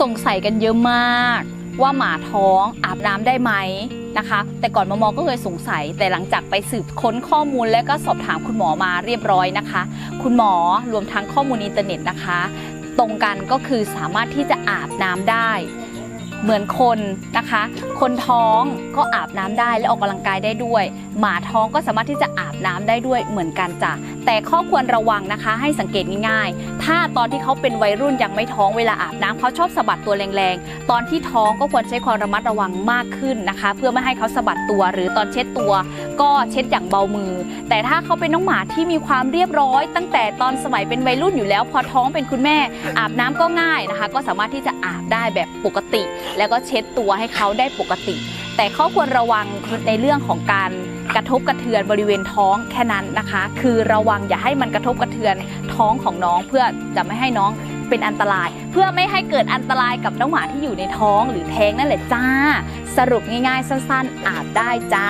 สงสัยกันเยอะมาก ว่าหมาท้องอาบน้ำได้ไหมนะคะ แต่ก่อนมมก็เคยสงสัย แต่หลังจากไปสืบค้นข้อมูลและก็สอบถามคุณหมอมาเรียบร้อยนะคะ คุณหมอรวมทั้งข้อมูลอินเทอร์เน็ตนะคะ ตรงกันก็คือสามารถที่จะอาบน้ำได้ เหมือนคนนะคะ คนท้องก็อาบน้ำได้และออกกำลังกายได้ด้วย หมาท้องก็สามารถที่จะอาบน้ำได้ด้วยเหมือนกันจ้ะแต่ข้อควรระวังนะคะให้สังเกตง่ายๆ ถ้าตอนที่เขาเป็นวัยรุ่นยังไม่ท้องเวลาอาบน้ำเขาชอบสะบัดตัวแรงๆ ตอนที่ท้องก็ควรใช้ความระมัดระวังมากขึ้นนะคะ เพื่อไม่ให้เขาสะบัดตัวหรือตอนเช็ดตัว ก็เช็ดอย่างเบามือ แต่ถ้าเขาเป็นน้องหมาที่มีความเรียบร้อย ตั้งแต่ตอนสมัยเป็นวัยรุ่นอยู่แล้ว พอท้องเป็นคุณแม่ อาบน้ำก็ง่ายนะคะ ก็สามารถที่จะอาบได้แบบปกติ แล้วก็เช็ดตัวให้เขาได้ปกติ แต่เข้อควรระวังในเรื่องของการกระทบกระเทือนบริเวณท้องแค่นั้นนะคะ คือระวังอย่าให้มันกระทบกระเทือนท้องของน้องเพื่อจะไม่ให้น้องเป็นอันตราย เพื่อไม่ให้เกิดอันตรายกับน้องหมาที่อยู่ในท้องหรือแท้งนั่นแหละจ้า สรุปง่ายๆ สั้นๆ อาบได้จ้า